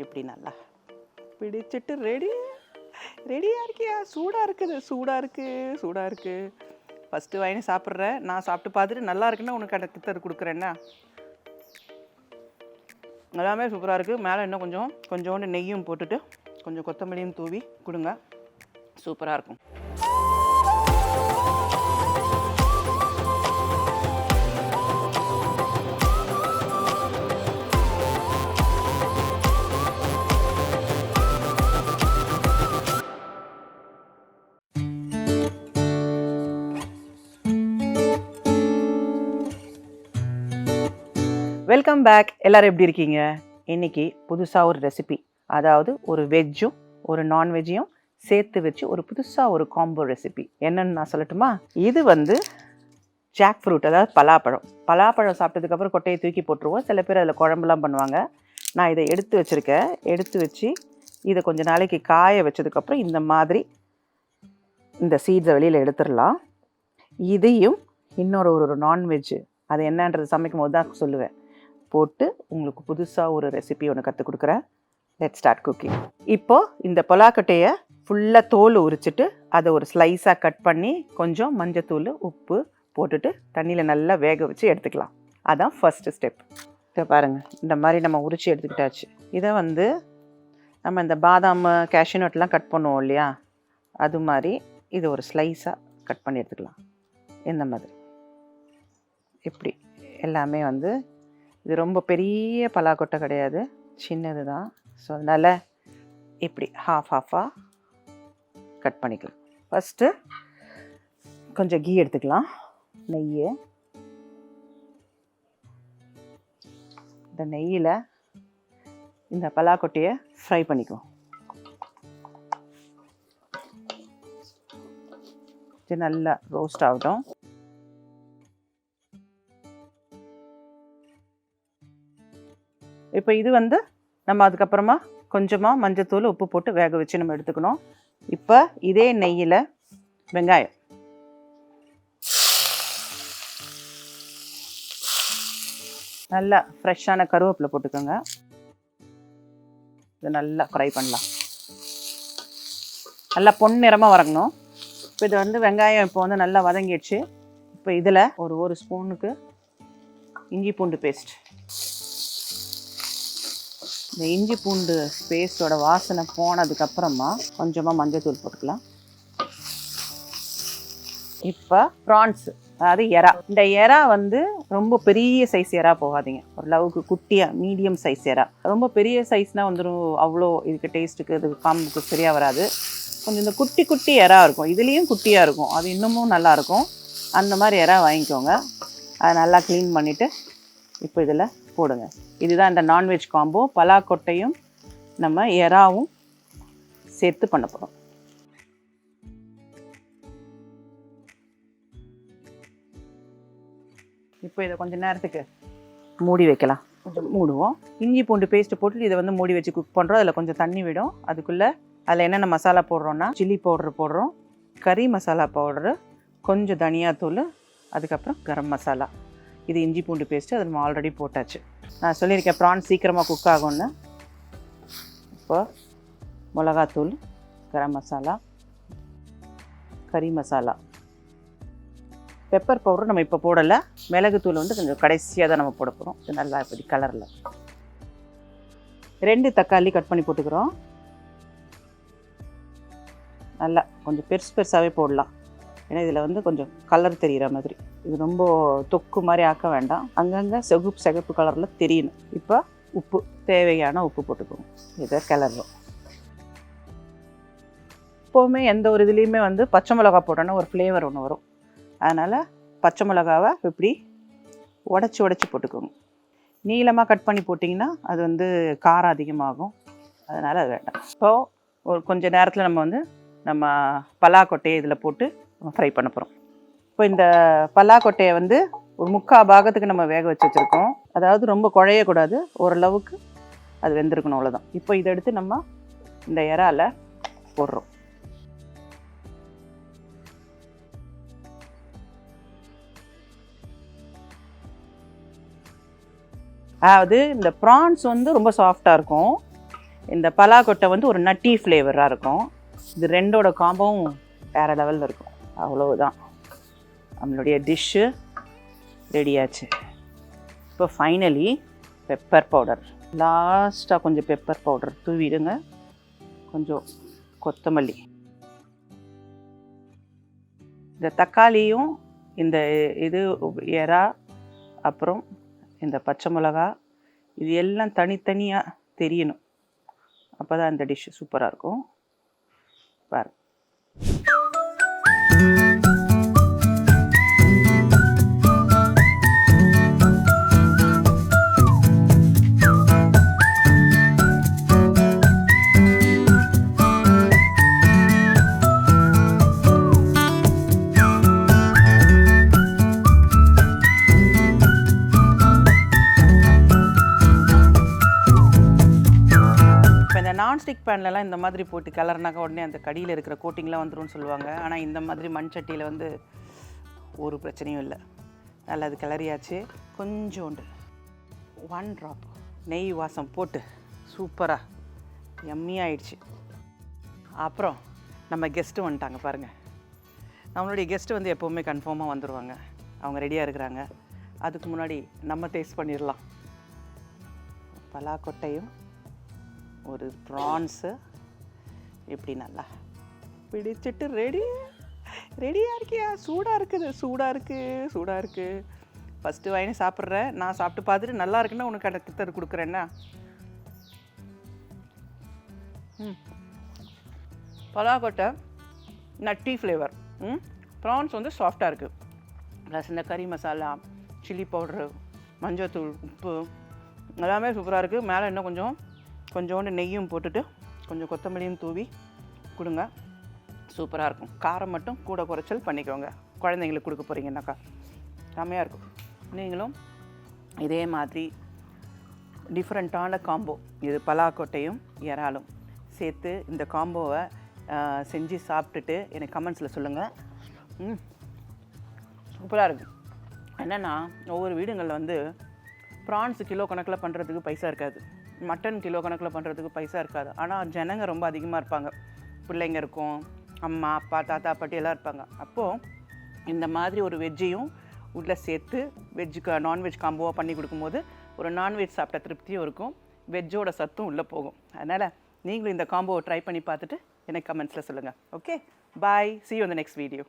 இப்படி நல்லா? பிடிச்சிட்டு ரெடி ரெடியாக இருக்கியா? சூடாக இருக்குது. சூடாக இருக்குது சூடாக இருக்குது ஃபஸ்ட்டு வாங்கி சாப்பிட்றேன் நான் சாப்பிட்டு பார்த்துட்டு நல்லா இருக்குன்னா உனக்கு எனக்கு தரு கொடுக்குறேன்னா எல்லாமே சூப்பராக இருக்குது மேலே இன்னும் கொஞ்சம் கொஞ்சோண்டு நெய்யும் போட்டுட்டு கொஞ்சம் கொத்தமல்லியும் தூவி கொடுங்க. சூப்பராக இருக்கும். வெல்கம் பேக் எல்லோரும் எப்படி இருக்கீங்க? இன்னைக்கு புதுசாக ஒரு ரெசிபி அதாவது ஒரு வெஜ்ஜும் ஒரு நான்வெஜ்ஜையும் சேர்த்து வச்சு ஒரு புதுசாக ஒரு காம்போ ரெசிபி என்னன்னு நான் சொல்லட்டுமா? இது வந்து ஜாக் ஃப்ரூட் அதாவது பலாப்பழம். பலாப்பழம் சாப்பிட்டதுக்கப்புறம் கொட்டையை தூக்கி போட்டுருவோம். சில பேர் அதில் குழம்புலாம் பண்ணுவாங்க. நான் இதை எடுத்து வச்சுருக்கேன். எடுத்து வச்சு இதை கொஞ்ச நாளைக்கு காய வச்சதுக்கப்புறம் இந்த மாதிரி இந்த சீட்ஸை வெளியில் எடுத்துடலாம். இதையும் இன்னொரு ஒரு நான்வெஜ்ஜு அது என்னன்றது சமைக்கும் போது தான் சொல்லுவேன். போட்டு உங்களுக்கு புதுசாக ஒரு ரெசிபி ஒன்று கற்றுக் கொடுக்குறேன். லெட் ஸ்டார்ட் குக்கிங் இப்போது இந்த பொலாக்கட்டையை ஃபுல்லாக தோல் உரிச்சிட்டு அதை ஒரு ஸ்லைஸாக கட் பண்ணி கொஞ்சம் மஞ்சத்தூள் உப்பு போட்டுட்டு தண்ணியில் நல்லா வேக வச்சு எடுத்துக்கலாம். அதான் ஃபஸ்ட்டு ஸ்டெப் இதை பாருங்கள் இந்த மாதிரி நம்ம உரிச்சு எடுத்துக்கிட்டாச்சு. இதை வந்து நம்ம இந்த பாதாம் cashew கட் பண்ணுவோம் இல்லையா? அது மாதிரி இது ஒரு ஸ்லைஸாக கட் பண்ணி எடுத்துக்கலாம். இந்த மாதிரி. இப்படி. எல்லாமே வந்து இது ரொம்ப பெரிய பலாக்கொட்டை கிடையாது. சின்னது தான். ஸோ அதனால் இப்படி ஹாஃப் ஹாஃபாக கட் பண்ணிக்கலாம். ஃபஸ்ட்டு கொஞ்சம் கீ எடுத்துக்கலாம். நெய் இந்த நெய்யில் இந்த பலாக்கொட்டையை ஃப்ரை பண்ணிக்குவோம். இது நல்லா ரோஸ்ட் ஆகட்டும். இப்போ இது வந்து நம்ம அதுக்கப்புறமா கொஞ்சமாக மஞ்சத்தூள் உப்பு போட்டு வேக வச்சு நம்ம எடுத்துக்கணும். இப்போ இதே நெய்யில் வெங்காயம். நல்லா ஃப்ரெஷ்ஷான கருவேப்பிலை போட்டுக்கோங்க. இது நல்லா ஃப்ரை பண்ணலாம். நல்லா பொன்னிறமாக வதங்கணும். இப்போ இது வந்து வெங்காயம் இப்போ வந்து நல்லா வதங்கிடுச்சு. இப்போ இதில் ஒரு ஒரு ஸ்பூனுக்கு இஞ்சி பூண்டு பேஸ்ட் இந்த இஞ்சி பூண்டு பேஸ்டோட வாசனை போனதுக்கப்புறமா கொஞ்சமாக மஞ்சள்தூள் போட்டுக்கலாம். இப்போ ப்ரான்ஸ் அதாவது எறா. இந்த எறா வந்து ரொம்ப பெரிய சைஸ் எறா போகாதீங்க. ஒரு லவுக்கு குட்டியாக மீடியம் சைஸ் எறா. ரொம்ப பெரிய சைஸ்னால் வந்துடும் அவ்வளோ இதுக்கு டேஸ்ட்டுக்கு இது காம்புக்கு சரியாக வராது. கொஞ்சம் இந்த குட்டி குட்டி எறா இருக்கும். இதுலேயும் குட்டியாக இருக்கும். அது இன்னமும் நல்லாயிருக்கும் அந்த மாதிரி எறா வாங்கிக்கோங்க. அதை நல்லா க்ளீன் பண்ணிவிட்டு இப்போ இதில் போடுங்க. இதுதான் இந்த நான்வெஜ் காம்போ பலாக்கொட்டையும் நம்ம எறாவும் சேர்த்து பண்ண போகிறோம் இப்போ இதை கொஞ்சம் நேரத்துக்கு மூடி வைக்கலாம். கொஞ்சம் மூடுவோம். இஞ்சி பூண்டு பேஸ்ட்டு போட்டு இதை வந்து மூடி வச்சு குக் பண்ணுறோம் அதில் கொஞ்சம் தண்ணி விடும். அதுக்குள்ளே அதில் என்னென்ன மசாலா போடுறோன்னா சில்லி பவுட்ரு போடுறோம். கறி மசாலா பவுடரு கொஞ்சம் தனியாத்தூள் அதுக்கப்புறம் கரம் மசாலா. இது இஞ்சி பூண்டு பேஸ்ட்டு அது நம்ம ஆல்ரெடி போட்டாச்சு. நான் சொல்லியிருக்கேன் ப்ரான் சீக்கிரமாக குக் ஆகும்னு. இப்போ மிளகாத்தூள் கரம் மசாலா கறி மசாலா. பெப்பர் பவுடர் நம்ம இப்போ போடலை. மிளகுத்தூள் வந்து கொஞ்சம் கடைசியாக தான் நம்ம போட போகிறோம் இது நல்லா இப்படி கலரில் ரெண்டு தக்காளி கட் பண்ணி போட்டுக்கிறோம். நல்லா கொஞ்சம் பெருசு பெருசாகவே போடலாம். ஏன்னா இதில் வந்து கொஞ்சம் கலர் தெரிகிற மாதிரி. இது ரொம்ப தொக்கு மாதிரி ஆக்க வேண்டாம். அங்கங்கே செகுப்பு சிகப்பு கலரில் தெரியணும். இப்போ உப்பு தேவையான உப்பு போட்டுக்குவோம் இதை கிளறும் எப்போவுமே எந்த ஒரு இதுலேயுமே வந்து பச்சை மிளகா போட்டோன்னா ஒரு ஃப்ளேவர் ஒன்று வரும். அதனால் பச்சை மிளகாவை இப்படி உடச்சி உடச்சி போட்டுக்கோங்க. நீளமாக கட் பண்ணி போட்டிங்கன்னா அது வந்து காரம் அதிகமாகும். அதனால் அது வேண்டாம். இப்போது ஒரு கொஞ்சம் நேரத்தில் நம்ம வந்து நம்ம பலாக்கொட்டையை இதில் போட்டு ஃப்ரை பண்ண போகிறோம் இப்போ இந்த பலாக்கொட்டையை வந்து ஒரு முக்கால் பாகத்துக்கு நம்ம வேக வச்சு வச்சுருக்கோம். அதாவது ரொம்ப குழையக்கூடாது. ஓரளவுக்கு அது வெந்திருக்கணும் அவ்வளோதான் இப்போ இதை எடுத்து நம்ம இந்த இறால போடுறோம். அதாவது இந்த ப்ரான்ஸ் வந்து ரொம்ப சாஃப்டாக இருக்கும். இந்த பலாக்கொட்டை வந்து ஒரு நட்டி ஃப்ளேவராக இருக்கும். இது ரெண்டோட காம்போவும் வேறு லெவலில் இருக்கும். அவ்வளவுதான். நம்மளுடைய டிஷ்ஷு ரெடியாச்சு. இப்போ ஃபைனலி பெப்பர் பவுடர் லாஸ்ட்டாக கொஞ்சம் பெப்பர் பவுடர் தூவிடுங்க. கொஞ்சம் கொத்தமல்லி. இந்த தக்காளியும் இந்த இது எறா அப்புறம் இந்த பச்சை மிளகா இது எல்லாம் தனித்தனியாக தெரியணும். அப்போ தான் இந்த டிஷ்ஷு சூப்பராக இருக்கும். பாருங்கள் நான்ஸ்டிக் பேன்லலாம் இந்த மாதிரி போட்டு கிளறினாக்க உடனே அந்த கடியில் இருக்கிற கோட்டிங்லாம் வந்துரும்னு சொல்லுவாங்க. ஆனால் இந்த மாதிரி மண் சட்டியில் வந்து ஒரு பிரச்சனையும் இல்லை. நல்லா அது கிளறியாச்சு. கொஞ்சோண்டு ஒன் ட்ராப் நெய் வாசம் போட்டு சூப்பராக எம்மி ஆயிடுச்சு. அப்புறம் நம்ம கெஸ்ட்டு வந்துட்டாங்க பாருங்கள் நம்மளுடைய கெஸ்ட்டு வந்து எப்போவுமே கன்ஃபார்மாக வந்துடுவாங்க அவங்க ரெடியாக இருக்கிறாங்க. அதுக்கு முன்னாடி நம்ம டேஸ்ட் பண்ணிடலாம். பலாக்கொட்டையும் ஒரு ப்ரான்ஸு இப்படி நல்லா பிடிச்சிட்டு ரெடி ரெடியாக இருக்கியா? சூடாக இருக்குது சூடாக இருக்குது சூடாக இருக்குது ஃபஸ்ட்டு வாங்கி சாப்பிட்றேன் நான் சாப்பிட்டு பார்த்துட்டு நல்லா இருக்குன்னா உனக்கு எனக்கு தரு கொடுக்குறேன்னா ம். பலாக்கொட்டை நட்டி ஃப்ளேவர் ம். ப்ரான்ஸ் வந்து சாஃப்டாக இருக்குது ப்ளஸ் இந்த கறி மசாலா சில்லி பவுட்ரு மஞ்சள்தூள் உப்பு எல்லாமே சூப்பராக இருக்குது மேலே இன்னும் கொஞ்சம் கொஞ்சோண்டு நெய்யும் போட்டுட்டு கொஞ்சம் கொத்தமல்லியும் தூவி கொடுங்க. சூப்பராக இருக்கும். காரம் மட்டும் கூட குறைச்சல் பண்ணிக்கோங்க. குழந்தைங்களுக்கு கொடுக்க போகிறீங்கன்னாக்கா செம்மையாக இருக்கும். நீங்களும் இதே மாதிரி டிஃப்ரெண்ட்டான காம்போ இது பலாக்கொட்டையும் இறாலும் சேர்த்து இந்த காம்போவை செஞ்சு சாப்பிட்டுட்டு எனக்கு கமெண்ட்ஸில் சொல்லுங்கள் சூப்பராக இருக்கும். என்னென்னா ஒவ்வொரு வீடுங்களில் வந்து ப்ரான்ஸ் கிலோ கணக்கில் பண்ணுறதுக்கு பைசா இருக்காது. மட்டன் கிலோ கணக்கில் பண்ணுறதுக்கு பைசா இருக்காது. ஆனால் ஜனங்க ரொம்ப அதிகமாக இருப்பாங்க. பிள்ளைங்க இருக்கும் அம்மா அப்பா தாத்தா பாட்டி எல்லாம் இருப்பாங்க. அப்போது இந்த மாதிரி ஒரு வெஜ்ஜையும் உள்ளே சேர்த்து வெஜ்ஜுக்கு நான்வெஜ் காம்போவாக பண்ணி கொடுக்கும்போது ஒரு நான்வெஜ் சாப்பிட்ட திருப்தியும் இருக்கும். வெஜ்ஜோட சத்தும் உள்ளே போகும். அதனால் நீங்களும் இந்த காம்போவை ட்ரை பண்ணி பார்த்துட்டு எனக்கு கமெண்ட்ஸில் சொல்லுங்கள் okay bye see you in next video